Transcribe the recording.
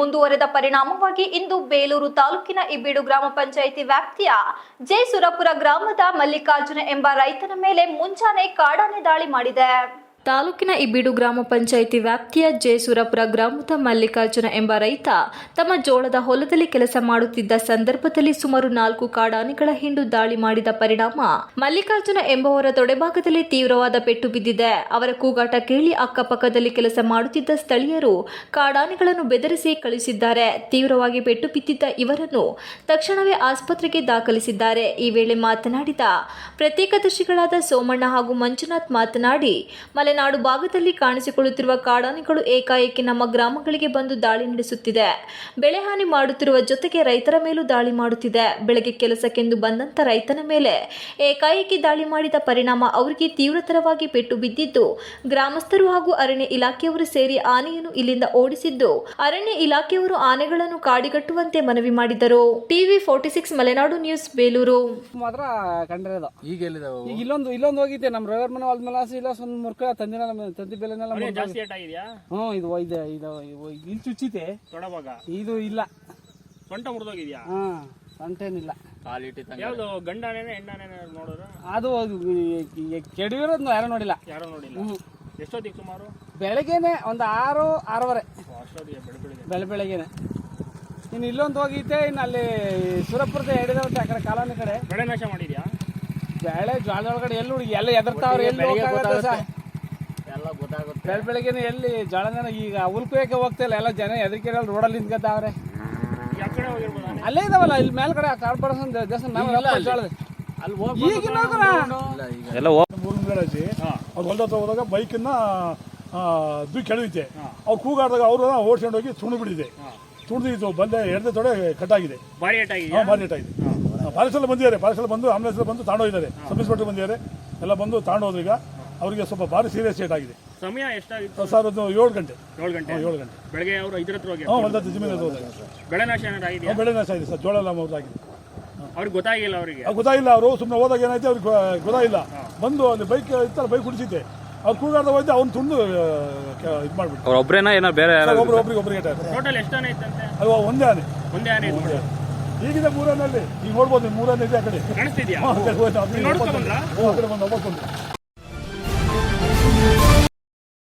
ಮುಂದುವರೆದ ಪರಿಣಾಮವಾಗಿ ಇಂದು ಬೇಲೂರು ತಾಲೂಕಿನ ಇಬ್ಬೀಡು ಗ್ರಾಮ ಪಂಚಾಯಿತಿ ವ್ಯಾಪ್ತಿಯ ಜೆ ಸುರಪುರ ಗ್ರಾಮದ ಮಲ್ಲಿಕಾರ್ಜುನ ಎಂಬ ರೈತನ ಮೇಲೆ ಮುಂಜಾನೆ ಕಾಡಾನೆ ದಾಳಿ ಮಾಡಿದೆ. ತಾಲೂಕಿನ ಇಬ್ಬಿಡು ಗ್ರಾಮ ಪಂಚಾಯಿತಿ ವ್ಯಾಪ್ತಿಯ ಜಯಸೂರಪುರ ಗ್ರಾಮದ ಮಲ್ಲಿಕಾರ್ಜುನ ಎಂಬ ರೈತ ತಮ್ಮ ಜೋಳದ ಹೊಲದಲ್ಲಿ ಕೆಲಸ ಮಾಡುತ್ತಿದ್ದ ಸಂದರ್ಭದಲ್ಲಿ ಸುಮಾರು ನಾಲ್ಕು ಕಾಡಾನೆಗಳ ಹಿಂಡು ದಾಳಿ ಮಾಡಿದ ಪರಿಣಾಮ ಮಲ್ಲಿಕಾರ್ಜುನ ಎಂಬುವರ ತೊಡೆಭಾಗದಲ್ಲಿ ತೀವ್ರವಾದ ಪೆಟ್ಟು ಬಿದ್ದಿದೆ. ಅವರ ಕೂಗಾಟ ಕೇಳಿ ಅಕ್ಕಪಕ್ಕದಲ್ಲಿ ಕೆಲಸ ಮಾಡುತ್ತಿದ್ದ ಸ್ಥಳೀಯರು ಕಾಡಾನೆಗಳನ್ನು ಬೆದರಿಸಿ ಕಳಿಸಿದ್ದಾರೆ ತೀವ್ರವಾಗಿ ಪೆಟ್ಟು ಬಿದ್ದಿದ್ದ ಇವರನ್ನು ತಕ್ಷಣವೇ ಆಸ್ಪತ್ರೆಗೆ ದಾಖಲಿಸಿದ್ದಾರೆ. ಈ ವೇಳೆ ಮಾತನಾಡಿದ ಪ್ರತ್ಯೇಕದರ್ಶಿಗಳಾದ ಸೋಮಣ್ಣ ಹಾಗೂ ಮಂಜುನಾಥ್ ಮಾತನಾಡಿ ಮಲೆನಾಡು ಭಾಗದಲ್ಲಿ ಕಾಣಿಸಿಕೊಳ್ಳುತ್ತಿರುವ ಕಾಡಾನೆಗಳು ಏಕಾಏಕಿ ನಮ್ಮ ಗ್ರಾಮಗಳಿಗೆ ಬಂದು ದಾಳಿ ನಡೆಸುತ್ತಿದೆ. ಬೆಳೆ ಹಾನಿ ಮಾಡುತ್ತಿರುವ ಜೊತೆಗೆ ರೈತರ ಮೇಲೂ ದಾಳಿ ಮಾಡುತ್ತಿದೆ. ಬೆಳಗ್ಗೆ ಕೆಲಸಕ್ಕೆಂದು ಬಂದಂತ ರೈತನ ಮೇಲೆ ಏಕಾಏಕಿ ದಾಳಿ ಮಾಡಿದ ಪರಿಣಾಮ ಅವರಿಗೆ ತೀವ್ರತರವಾಗಿ ಪೆಟ್ಟು ಬಿದ್ದಿದ್ದು ಗ್ರಾಮಸ್ಥರು ಹಾಗೂ ಅರಣ್ಯ ಇಲಾಖೆಯವರು ಸೇರಿ ಆನೆಯನ್ನು ಇಲ್ಲಿಂದ ಓಡಿಸಿದ್ದು ಅರಣ್ಯ ಇಲಾಖೆಯವರು ಆನೆಗಳನ್ನು ಕಾಡಿಗಟ್ಟುವಂತೆ ಮನವಿ ಮಾಡಿದರು. TV forty six Malenadu news Belur. ಮಾತ್ರ ಕಂಡಿರೋದು ಈಗ ಎಲ್ಲಿದಾವೆ ಈಗ ಇಲ್ಲೊಂದು ಇಲ್ಲೊಂದು ಹೋಗಿದ್ದೆ. ನಮ್ಮ ರವಿವರ್ಮನ ಮನೆ ಹೊಲ್ದ ಮೇಲೆ ಇಲ್ಲ ಒಂದು ಮುರ್ಕ ತಂದಿನ ತಂದಿ ಬೆಲೆನೆಲ್ಲ ಜಾಸ್ತಿ ಏಟ್ ಆಗಿದ್ಯಾ? ಹ್ಞೂ ಇದು ಇದೆ ಇದು ಇದು ಇಲ್ಲಿ ಚುಚ್ಚಿತೆ ತೊಡಬಾಗ ಇದು ಇಲ್ಲ. ಸೊಂಟ ಮುರಿದೋಗಿದ್ಯಾ? ಹಾಂ ಅಂಟೇನಿಲ್ಲ ಕ್ವಾಲಿಟಿ ತಂಗ. ಯಾವ್ದು ಗಂಡನೇನೆ ಹೆಣ್ಣನೇನೆ ನೋಡೋರು? ಅದು ಕೆಡವಿರೋದು ಯಾರು ನೋಡಿಲ್ಲ. ಯಾರೋ ನೋಡಿಲ್ಲ? ಹ್ಞೂ. ಎಷ್ಟೊತ್ತಿಗೆ ಸುಮಾರು? ಬೆಳಗ್ಗೆನೆ ಒಂದು ಆರು ಆರೂವರೆ. ಓ, ಅಷ್ಟೊತ್ತಿಗೆ ಬೆಳ ಬೆಳಿಗ್ಗೆ ಬೆಳೆ ಬೆಳಗ್ಗೆನೆ. ಇನ್ನು ಇಲ್ಲೊಂದು ಹೋಗಿದ್ದೆ ಇನ್ನು ಅಲ್ಲಿ ಸುರಪುರದ ಹಿಡಿದವಂತೆ ಆ ಕಡೆ ಕಾಲೋನಿ ಕಡೆ. ಬೆಳೆ ನಾಶ ಮಾಡಿದ್ಯಾ? ಬೆಳೆ ಜ್ವಾಳದ ಒಳಗಡೆ ಎಲ್ಲಿ ಹುಡುಗಿ ಎಲ್ಲ ಎದರ್ತಾವ್ರೆ ಎಲ್ಲಿ ಹೋಗಕ್ಕಾಗತ್ತೆ ಸರ್? ಎಲ್ಲ ಗೊತ್ತಾಗುತ್ತೆ. ಬೆಳ ಬೆಳಗ್ಗೆನೆ ಎಲ್ಲಿ ಜೋಳನ ಈಗ ಉಲ್ಕುಯಕ್ಕೆ ಹೋಗ್ತಾ ಇಲ್ಲ ಎಲ್ಲ ಜನ ಎದಕ್ಕೆ ರೋಡಲ್ಲಿ ನಿಂತ್ಕೊತಾವ್ರೆ ಅಲ್ಲೇ ಇದಾವಲ್ಲ ಇಲ್ಲಿ ಮೇಲ್ಗಡೆ ಕಾರ್ಪೊರೇಷನ್ ದೇವಸ್ಥಾನ ಮೇಲೆ ಅಲ್ಲಿ ಹೋಗಿ ಈಗಿನ. ಎಲ್ಲ ಅವ್ರು ಹೋದಾಗ ಬೈಕನ್ನ ಕೆಳವಿದ್ದೆ ಅವ್ರು ಕೂಗಾಡಿದಾಗ ಅವರು ಓಡಿಸ್ಕೊಂಡು ಹೋಗಿ ತುಣು ಬಿಡಿದೆ. ತುಣಿದಿತ್ತು ಬಂದೆ ಎಡದೆ ತೊಡೆ ಕಟ್ಟಾಗಿದೆ. ಭಾರಿ ಹಾಂ ಆಗಿದೆ. ಎಲ್ಲ ಬಂದಿದ್ದಾರೆ ಎಲ್ಲ ಬಂದು ಆಂಬುಲೆನ್ಸ್ ಬಂದು ತಾಂಡೋಗಿದ್ದಾರೆ. ಸಬ್ ಇನ್ಸ್ಪೆಕ್ಟರ್ ಬಂದಿದ್ದಾರೆ. ಎಲ್ಲ ಬಂದು ತಾಂಡೋದ್ರು ಈಗ. ಅವರಿಗೆ ಸ್ವಲ್ಪ ಭಾರಿ ಸೀರಿಯಸ್ ಏಟ್ ಆಗಿದೆ. ಸಮಯ ಎಷ್ಟಾಗಿತ್ತು? ಸರ್ ಅದು ಏಳು ಗಂಟೆ. ಏಳು ಗಂಟೆ. ಏಳು ಗಂಟೆ. ಬೆಳಗ್ಗೆ ಅವರು ಐದರ ಹತ್ರ ಹೋಗಿ ಹಾಂ ಹೊಲ್ದ ಜಮೀನು ಹೋದಾಗ. ಬೆಳೆ ನಾಶ ಏನಾರು ಆಗಿದೆ ಬೆಳೆ ನಾಶ ಆಗಿದೆ ಸರ್. ಜೋಳ ಎಲ್ಲ ಅವ್ರದ್ದಾಗಿದೆ ಅವ್ರಿಗೆ ಗೊತ್ತಾಗಿಲ್ಲ ಅವರಿಗೆ? ಅವ್ರು ಗೊತ್ತಾಗಿಲ್ಲ. ಅವರು ಸುಮ್ಮನೆ ಹೋದಾಗ ಏನಾಯ್ತು? ಅವ್ರಿಗೆ ಗೊತ್ತಾಗಿಲ್ಲ. ಬಂದು ಅಲ್ಲಿ ಬೈಕ್ ಇತ್ತಲ್ಲ ಬೈಕ್ ಕುಡಿಸಿದ್ದೆ ಅವ್ರು ಕೂಗಾಡ್ದ ಹೋಯ್ತು ಅವ್ನು ತುಂಡು ಇದು ಮಾಡ್ಬಿಟ್ಟು ಅವ್ರ ಒಬ್ಬರೇನ ಏನೋ ಬೇರೆ ಒಬ್ರು ಒಬ್ರಿಗೆ ಒಬ್ರಿಗೆ ಟೋಟಲ್ ಎಷ್ಟು ಆನೆ ಇತ್ತಂತೆ ಅದು ಒಂದೇ ಆನೆ. ಒಂದೇ ಆನೆ ಈಗಿದೆ ಮೂರನಲ್ಲಿ ಈಗ ನೋಡ್ಬೋದು ಮೂರನೇ ಇದೆ ಆ ಕಡೆ. ಕಾಣಿಸ್ತಿದ್ಯಾ? ಆ ಕಡೆ ಬಂದು ಬಂದು